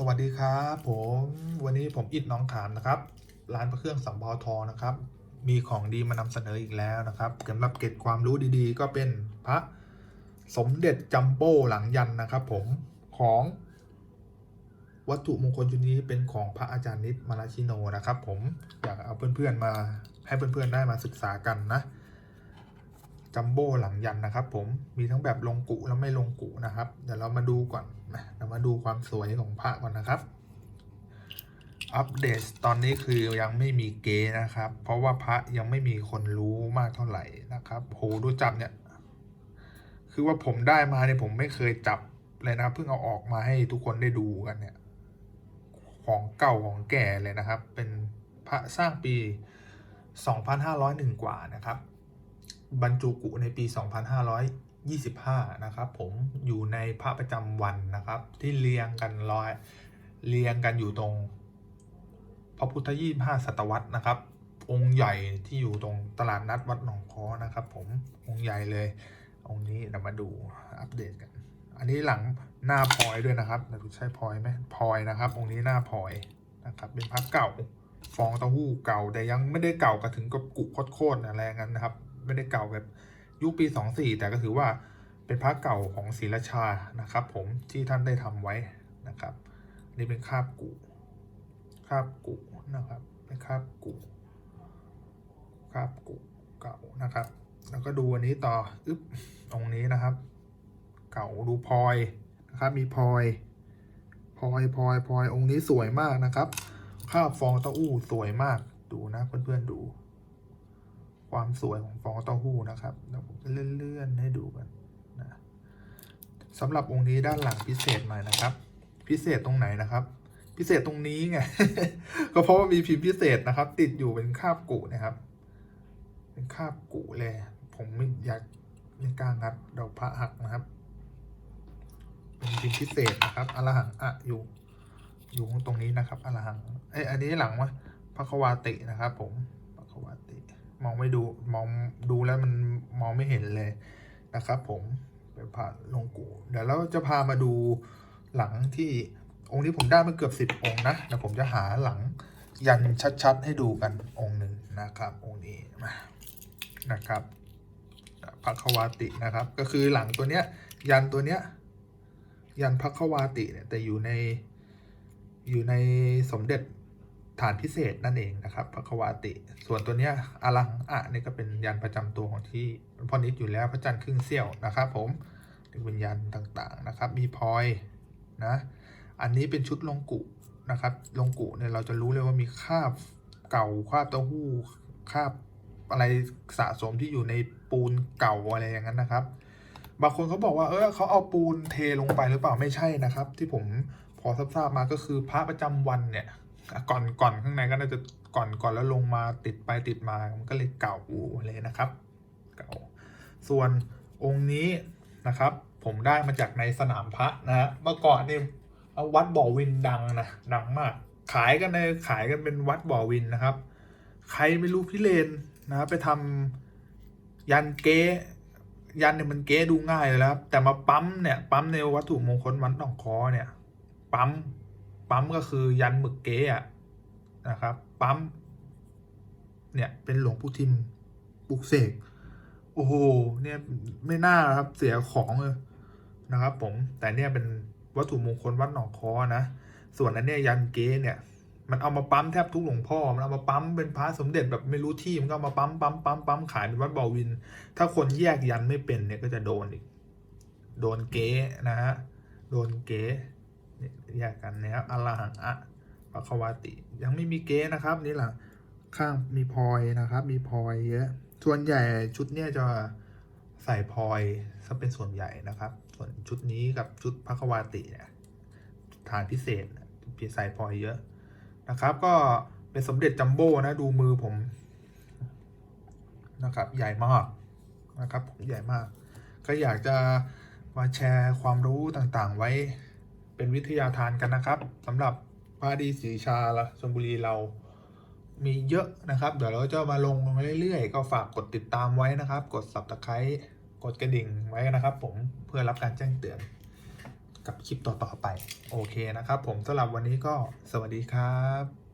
สวัสดีครับผมวันนี้ผมอิดน้องขามนะครับ ร้านพระเครื่องสัมพอทองนะครับ มีของดีมานำเสนออีกแล้วนะครับสำหรับเก็บความรู้ดีๆ ก็เป็นพระสมเด็จจัมโบ้หลังยันนะครับ ผมของวัตถุมงคลชุดนี้เป็นของพระอาจารย์นิดมาราชิโนนะครับ ผมอยากเอาเพื่อนๆมาให้เพื่อนๆได้มาศึกษากันนะ จัมโบ้หลังยันนะครับ ผมมีทั้งแบบลงกุและไม่ลงกุนะครับ เดี๋ยวเรามาดูก่อนนะเรามาดูความสวยของพระก่อนนะครับ อัปเดตตอนนี้คือยังไม่มีเกณฑ์นะครับ เพราะว่าพระยังไม่มีคนรู้มากเท่าไหร่นะครับโหดูจับเนี่ย คือว่าผมได้มาเนี่ยผมไม่เคยจับเลยนะเพิ่งเอาออกมาให้ทุกคนได้ดูกันเนี่ย ของเก่าของแก่เลยนะครับ เป็นพระสร้างปี 2501 กว่านะครับ บรรจุกุในปี 2525 นะครับผมอยู่ในพระประจำวันนะครับ ที่เรียงกันร้อยเรียงกันอยู่ตรง พระพุทธยี่ห้าศตวรรษนะครับ องค์ใหญ่ที่อยู่ตรงตลาดนัดวัดหนองคอนะครับ ผมองค์ใหญ่เลย องค์นี้เรามาดูอัปเดตกัน อันนี้หลังหน้าพลอยด้วยนะครับเราดูใช่พลอยไหมพลอยนะครับ องค์นี้หน้าพลอยนะครับเป็นพระเก่าฟองเต้าหู้เก่าแต่ยังไม่ได้เก่ากระถึงกับกุโคตรๆอะไรงั้นนะครับ ไม่ได้เก่าแบบยุคปีสองสี่แต่ก็ถือว่าเป็นพระเก่าของศรีราชานะครับ ผมที่ท่านได้ทำไว้นะครับ นี่เป็นคาบกุคาบกุนะครับเป็นคาบกุคาบกุเก่านะครับ แล้วก็ดูอันนี้ต่ออึ๊บตรงนี้นะครับ เก่าดูพลอยนะครับ มีพลอยพลอยพลอยพลอยองค์นี้สวยมากนะครับ คาบฟองเต้าหู้สวยมากดูนะเพื่อนๆดู ความสวยของฟองเต้าหู้นะครับเดี๋ยวผมจะเลื่อนๆให้ดูกันนะสำหรับองค์นี้ด้านหลังพิเศษหน่อยนะครับ พิเศษตรงไหนนะครับ พิเศษตรงนี้ไงก็เพราะว่ามีพิมพ์พิเศษนะครับ ติดอยู่เป็นคาบกุนะครับ เป็นคาบกุเลย ผมไม่อยากไม่กล้างัดดอกพระหักนะครับเป็นพิมพ์พิเศษนะครับอรหังอะอยู่ อยู่ตรงนี้นะครับอรหังเอ้ยอันนี้หลังว่าพระควาตินะครับ ผม มองไม่ดูมองดูแล้วมันมองไม่เห็นเลยนะครับผมเป็นพระลงกูเดี๋ยวเราจะพามาดูหลังที่องค์นี้ผมได้มาเกือบสิบองค์นะเดี๋ยวผมจะหาหลังยันชัดๆ ให้ดูกันองค์หนึ่งนะครับ องค์นี้มานะครับพระควาตินะครับ ก็คือหลังตัวเนี้ย ยันตัวเนี้ย ยันพระควาติเนี่ยแต่อยู่ในอยู่ในสมเด็จ ฐานพิเศษนั่นเองนะครับพระควาติ ส่วนตัวเนี้ยอลังอะนี่ก็เป็นยันประจำตัวของที่พอนิดอยู่แล้วพระจันทร์ครึ่งเสี้ยวนะครับผมเป็นยันต่างๆนะครับ มีพลอยนะอันนี้เป็นชุดลงกุนะครับลงกุเนี่ยเราจะรู้เลยว่ามีคาบเก่าคาบเต้าหู้คาบอะไรสะสมที่อยู่ในปูนเก่าอะไรอย่างนั้นนะครับ บางคนเขาบอกว่าเออเขาเอาปูนเทลงไปหรือเปล่าไม่ใช่นะครับ ที่ผมพอทราบๆมาก็คือพระประจำวันเนี่ย ก่อนก่อนข้างในก็น่าจะก่อนก่อนแล้วลงมาติดไปติดมามันก็เลยเก่าอูเลยนะครับเก่าส่วนองค์นี้นะครับ ผมได้มาจากในสนามพระนะฮะเมื่อก่อนนี่วัดบ่อวินดังนะดังมาก ขายกันในขายกันเป็นวัดบ่อวินนะครับ ใครไม่รู้พี่เลนนะไปทำยันเก๊ยันเนี่ยมันเก๊ดูง่ายเลยครับ แต่มาปั๊มเนี่ยปั๊มในวัตถุมงคลวัดหนองคอเนี่ยปั๊ม ปั๊มก็คือยันหมึกเก๊อะนะครับ ปั๊ม เนี่ยเป็นหลวงปู่ทิมปลุกเสก โอ้โห เนี่ยไม่น่าครับเสียของเลยนะครับ ผม แต่เนี่ยเป็นวัตถุมงคลวัดหนองคอนะ ส่วนอันเนี้ยยันเก๊เนี่ย มันเอามาปั๊มแทบทุกหลวงพ่อ มันเอามาปั๊มเป็นพระสมเด็จแบบไม่รู้ที่ มันก็ามาปั๊มปั๊มปั๊มปั๊มขายเป็นวัดบอวิน ถ้าคนแยกยันไม่เป็นเนี่ยก็จะโดนอีก โดนเก๊นะฮะ โดนเก๊ แยกกันนะครับอรหังอะปะควาติ ยังไม่มีเก๊นะครับ นี่แหละข้างมีพลอยนะครับ มีพลอยเยอะ ส่วนใหญ่ชุดเนี้ยจะใส่พลอยซะเป็นส่วนใหญ่นะครับ ส่วนชุดนี้กับชุดพระควาติเนี่ยฐานพิเศษใส่พลอยเยอะนะครับ ก็เป็นสมเด็จจัมโบ้นะดูมือผมนะครับ ใหญ่มากนะครับผมใหญ่มาก ก็อยากจะมาแชร์ความรู้ต่างๆไว้ เป็นวิทยาทานกันนะครับสำหรับพระดีสีชาละชลบุรีเรามีเยอะนะครับ เดี๋ยวเราจะมาลงเรื่อยๆ ก็ฝากกดติดตามไว้นะครับ กด subscribe กดกระดิ่งไว้นะครับ ผมเพื่อรับการแจ้งเตือน กับคลิปต่อๆไป โอเคนะครับ ผมสำหรับวันนี้ก็สวัสดีครับ